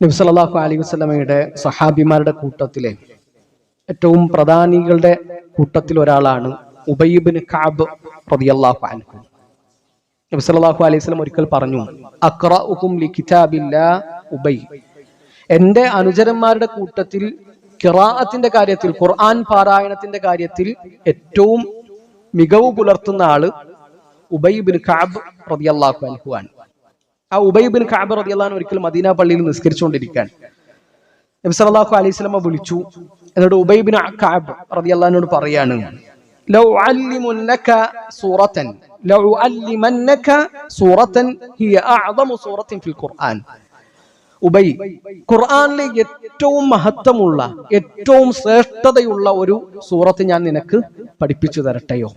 നബി സല്ലല്ലാഹു അലൈഹി വസല്ലമയുടെ സഹാബിമാരുടെ കൂട്ടത്തിലെ ഏറ്റവും പ്രധാനികളുടെ കൂട്ടത്തിൽ ഒരാളാണ് ഉബൈബിന് കാബ് റളിയല്ലാഹു അൻഹു. നബി സല്ലല്ലാഹു അലൈഹി വസല്ലം ഒരിക്കൽ പറഞ്ഞു അഖറഉകും ലി കിതാബില്ലാ ഉബൈ. എന്റെ അനുചരന്മാരുടെ കൂട്ടത്തിൽ കിറാഅത്തിന്റെ കാര്യത്തിൽ ഖുർആൻ പാരായണത്തിന്റെ കാര്യത്തിൽ ഏറ്റവും മികവ് പുലർത്തുന്ന ആൾ ഉബൈബിൻ കാബ് റളിയല്ലാഹു അൻഹു ആണ്. ആ ഉബൈബിൻ ഖാബർ റളിയല്ലാഹു ഒരിക്കൽ മദീന പള്ളിയിൽ നിസ്കരിച്ചുകൊണ്ടിരിക്കാൻ. നബി സല്ലല്ലാഹു അലൈഹി സ്വലമ വിളിച്ചു. എന്നിട്ട് ഉബൈബിൻ ഖാബ് റളിയല്ലാഹുവിനോട് പറയാണ് ലൗ ലൗ ഹിയ ഫിൽ ഖുർആൻ. ഉബൈ ഏറ്റവും മഹത്വമുള്ള ഏറ്റവും ശ്രേഷ്ഠതയുള്ള ഒരു സൂറത്ത് ഞാൻ നിനക്ക് പഠിപ്പിച്ചു തരട്ടെയോ?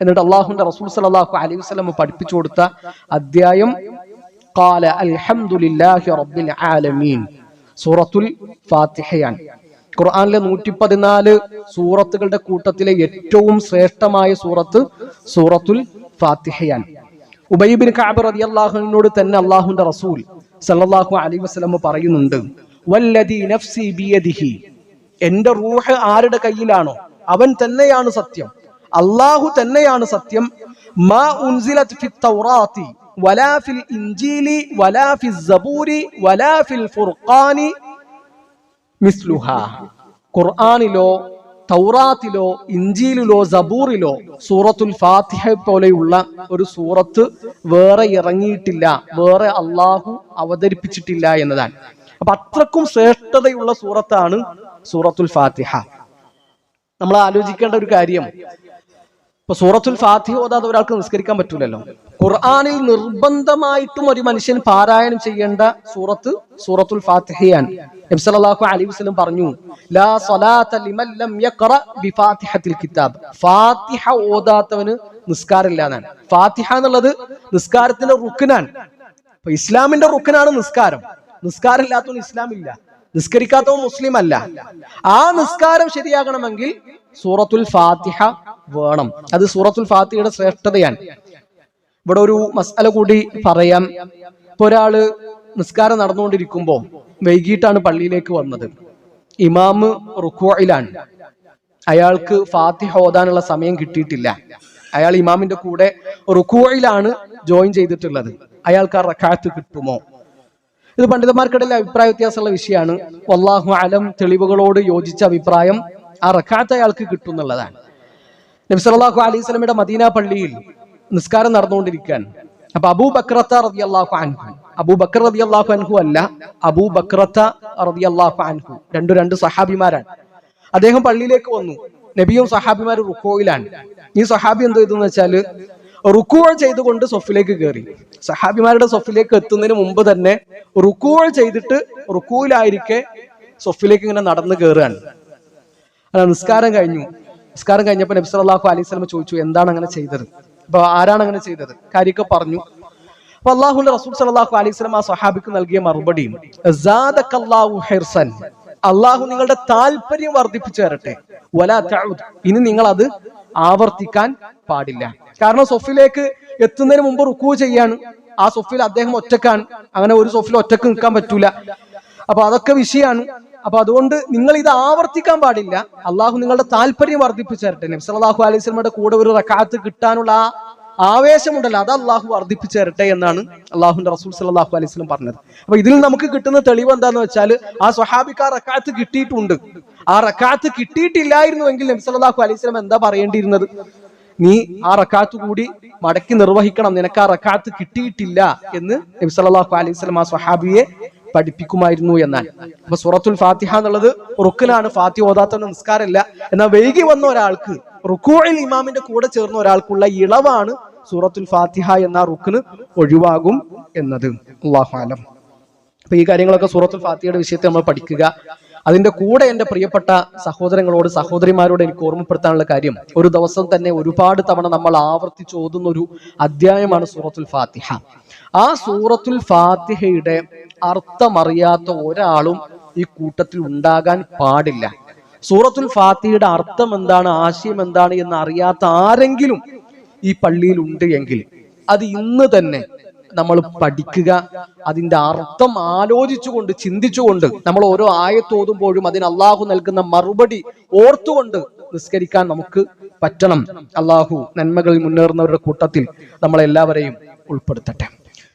എന്നിട്ട് അള്ളാഹുന്റെ റസൂൽ സല്ലല്ലാഹു അലൈഹി വസല്ലം പഠിപ്പിച്ചു കൊടുത്ത അധ്യായം കാല അൽഹംദുലില്ലാഹി റബ്ബിൽ ആലമീൻ. സൂറത്തുൽ ഫാത്തിഹയാണ്. ഖുർആാനിലെ നൂറ്റി പതിനാല് സൂറത്തുകളുടെ കൂട്ടത്തിലെ ഏറ്റവും ശ്രേഷ്ഠമായ സൂറത്ത് സൂറത്തുൽ ഫാത്തിഹയാണ്. ഉബൈബിൻ കാബ് അലി അള്ളാഹുവിനോട് തന്നെ അള്ളാഹുന്റെ റസൂൽ സല്ലാഹു അലൈ വസ്ലമ പറയുന്നുണ്ട് നഫ്സി എന്റെ റൂഹ് ആരുടെ കയ്യിലാണോ? അവൻ തന്നെയാണ് സത്യം. അള്ളാഹു തന്നെയാണ് സത്യം. മാ ഉൻസിലത് വലാ ഫിൽ ഇൻജീലി വലാ ഫി സബൂരി വലാ ഫിൽ ഫുർഖാനി മിസ്ലുഹ. ഖുർആനിലോ തൗറാത്തിലോ ഇഞ്ചിയിലോ സബൂറിലോ സൂറത്തുൽ ഫാത്തിഹ പോലെയുള്ള ഒരു സൂറത്ത് വേറെ ഇറങ്ങിയിട്ടില്ല വേറെ അള്ളാഹു അവതരിപ്പിച്ചിട്ടില്ല എന്നതാണ്. അപ്പൊ അത്രക്കും ശ്രേഷ്ഠതയുള്ള സൂറത്താണ് സൂറത്തുൽ ഫാത്തിഹ. നമ്മൾ ആലോചിക്കേണ്ട ഒരു കാര്യം ഇപ്പൊ സൂറത്തുൽ ഫാത്തി ഓതാതെ ഒരാൾക്ക് നിസ്കരിക്കാൻ പറ്റൂലല്ലോ. ഖുർആാനിൽ നിർബന്ധമായിട്ടും ഒരു മനുഷ്യൻ പാരായണം ചെയ്യേണ്ട സൂറത്ത് സൂറത്തുൽ ഫാത്തിഹയാണ്. നബി സല്ലല്ലാഹു അലൈഹി വസല്ലം പറഞ്ഞു ലാ ലം യഖറ ബിഫാത്തിഹത്തിൽ കിതാബ്. ഫാത്തിഹ ഓതാത്തവന് നിസ്കാരമില്ല എന്നാണ്. ഫാത്തിഹ എന്നുള്ളത് നിസ്കാരത്തിന്റെ റുക്കനാണ് അപ്പൊ ഇസ്ലാമിന്റെ റുക്കനാണ് നിസ്കാരം. നിസ്കാരം ഇസ്ലാമില്ല. നിസ്കരിക്കാത്തവൻ മുസ്ലിം അല്ല. ആ നിസ്കാരം ശരിയാകണമെങ്കിൽ സൂറത്തുൽ ഫാത്തിഹ വേണം. അത് സൂറത്തുൽ ഫാത്തിഹയുടെ ശ്രേഷ്ഠതയാണ്. ഇവിടെ ഒരു മസാല കൂടി പറയാം. ഇപ്പൊ ഒരാൾ നിസ്കാരം നടന്നുകൊണ്ടിരിക്കുമ്പോൾ വൈകിട്ടാണ് പള്ളിയിലേക്ക് വന്നത്. ഇമാമ് റുക്കോയിലാണ് അയാൾക്ക് ഫാത്തിഹ ഓതാനുള്ള സമയം കിട്ടിയിട്ടില്ല. അയാൾ ഇമാമിന്റെ കൂടെ റുക്കോയിലാണ് ജോയിൻ ചെയ്തിട്ടുള്ളത്. അയാൾക്ക് ആ റക്കാത്ത് കിട്ടുമോ? ഇത് പണ്ഡിതന്മാർക്കിടയിൽ അഭിപ്രായ വ്യത്യാസമുള്ള വിഷയമാണ്. വല്ലാഹു അലം തെളിവുകളോട് യോജിച്ച അഭിപ്രായം ആ റക്കാത്ത് അയാൾക്ക് കിട്ടും എന്നുള്ളതാണ്. നബി സല്ലല്ലാഹു അലൈഹി സ്വലമിയുടെ മദീന പള്ളിയിൽ നിസ്കാരം നടന്നുകൊണ്ടിരിക്കാൻ. അപ്പൊ അബൂ ബക്രത്ത റതി അള്ളാഹു അൻഹു. അബൂബക്കർ റതി അള്ളാഹു അൻഹു അല്ല അബൂ ബക്രത്ത റതി അള്ളാഹു അൻഹു. രണ്ടു രണ്ട് സഹാബിമാരാണ്. അദ്ദേഹം പള്ളിയിലേക്ക് വന്നു. നബിയും സഹാബിമാരും റുക്കോയിലാണ്. ഈ സഹാബി എന്ത് ചെയ്തു എന്ന് വെച്ചാൽ റുക്കുവൾ ചെയ്തുകൊണ്ട് സൊഫിലേക്ക് കയറി സഹാബിമാരുടെ സൊഫിലേക്ക് എത്തുന്നതിന് മുമ്പ് തന്നെ റുക്കുവൾ ചെയ്തിട്ട് റുക്കുവിലായിരിക്കെ സൊഫിലേക്ക് ഇങ്ങനെ നടന്നു കയറുകയാണ് അല്ല, നിസ്കാരം കഴിഞ്ഞു. നിസ്കാരം കഴിഞ്ഞപ്പോ നബി സല്ലല്ലാഹു അലൈഹി സ്വലമ ചോദിച്ചു എന്താണ് അങ്ങനെ ചെയ്തത്? അപ്പൊ ആരാണ് അങ്ങനെ ചെയ്തത്? കാര്യമൊക്കെ പറഞ്ഞു. അപ്പൊ അള്ളാഹുന്റെ റസൂൽ സല്ലല്ലാഹു അലൈഹി സ്വലം ആ സഹാബിക്ക് നൽകിയ മറുപടിയും. അള്ളാഹു നിങ്ങളുടെ താല്പര്യം വർദ്ധിപ്പിച്ചു തരട്ടെ. ഇനി നിങ്ങൾ അത് ആവർത്തിക്കാൻ പാടില്ല. കാരണം സൊഫിലേക്ക് എത്തുന്നതിന് മുമ്പ് റുക്കൂ ചെയ്യാണ്. ആ സൊഫിൽ അദ്ദേഹം ഒറ്റക്കാണ്. അങ്ങനെ ഒരു സൊഫിൽ ഒറ്റയ്ക്ക് നിൽക്കാൻ പറ്റൂല. അപ്പൊ അതൊക്കെ വിഷയമാണ്. അപ്പൊ അതുകൊണ്ട് നിങ്ങൾ ഇത് ആവർത്തിക്കാൻ പാടില്ല. അള്ളാഹു നിങ്ങളുടെ താല്പര്യം വർദ്ധിപ്പിച്ചേരട്ടെ നബി സല്ലല്ലാഹു അലൈഹി സ്വലമയുടെ കൂടെ ഒരു റക്കാത്ത് കിട്ടാനുള്ള ആ ആവേശമുണ്ടല്ലോ അത് അള്ളാഹു വർദ്ധിപ്പിച്ചു തരട്ടെ എന്നാണ് അള്ളാഹുന്റെ റസൂൽ സല്ലല്ലാഹു അലൈഹി സ്വലം പറഞ്ഞത്. അപ്പൊ ഇതിൽ നമുക്ക് കിട്ടുന്ന തെളിവ് എന്താന്ന് വെച്ചാൽ ആ സ്വഹാബിക്ക് ആ റക്കാത്ത് കിട്ടിയിട്ടുണ്ട്. ആ റക്കാത്ത് കിട്ടിയിട്ടില്ലായിരുന്നുവെങ്കിൽ നബി സല്ലല്ലാഹു അലൈഹി സ്വലം എന്താ പറയേണ്ടിയിരുന്നത്? നീ ആ റക്കാത്ത് കൂടി മടക്കി നിർവഹിക്കണം. നിനക്ക് ആ റക്കാത്ത് കിട്ടിയിട്ടില്ല എന്ന് നബി അലൈഹി സ്വലം ആ സ്വഹാബിയെ പഠിപ്പിക്കുമായിരുന്നു എന്നാൽ അപ്പൊ സൂറത്തുൽ ഫാത്തിഹ എന്നുള്ളത് റുക്കിലാണ് ഫാത്തി ഓതാത്ത നിസ്കാരമില്ല. എന്നാൽ വൈകി വന്ന ഒരാൾക്ക് റുക്കൂഴിൽ ഇമാമിന്റെ കൂടെ ചേർന്ന ഒരാൾക്കുള്ള ഇളവാണ് സൂറത്തുൽ ഫാത്തിഹ എന്ന റുക്കിന് ഒഴിവാകും എന്നത്. അള്ളാഹാലം അപ്പൊ ഈ കാര്യങ്ങളൊക്കെ സൂറത്തുൽ ഫാത്തിഹയുടെ വിഷയത്തെ നമ്മൾ പഠിക്കുക. അതിന്റെ കൂടെ എന്റെ പ്രിയപ്പെട്ട സഹോദരങ്ങളോട് സഹോദരിമാരോട് എനിക്ക് ഓർമ്മപ്പെടുത്താനുള്ള കാര്യം ഒരു ദിവസം തന്നെ ഒരുപാട് തവണ നമ്മൾ ആവർത്തിച്ച് ഓതുന്ന ഒരു അധ്യായമാണ് സൂറത്തുൽ ഫാത്തിഹ. ആ സൂറത്തുൽ ഫാത്തിഹയുടെ അർത്ഥമറിയാത്ത ഒരാളും ഈ കൂട്ടത്തിൽ ഉണ്ടാകാൻ പാടില്ല. സൂറത്തുൽ ഫാത്തിയുടെ അർത്ഥം എന്താണ് ആശയം എന്താണ് എന്ന് അറിയാത്ത ആരെങ്കിലും ഈ പള്ളിയിൽ ഉണ്ട് എങ്കിൽ അത് ഇന്ന് തന്നെ നമ്മൾ പഠിക്കുക അതിന്റെ അർത്ഥം ആലോചിച്ചുകൊണ്ട് ചിന്തിച്ചുകൊണ്ട് നമ്മൾ ഓരോ ആയത്തോതുമ്പോഴും അതിന് അള്ളാഹു നൽകുന്ന മറുപടി ഓർത്തുകൊണ്ട് നിസ്കരിക്കാൻ നമുക്ക് പറ്റണം. അള്ളാഹു നന്മകളിൽ മുന്നേറുന്നവരുടെ കൂട്ടത്തിൽ നമ്മളെല്ലാവരെയും ഉൾപ്പെടുത്തട്ടെ.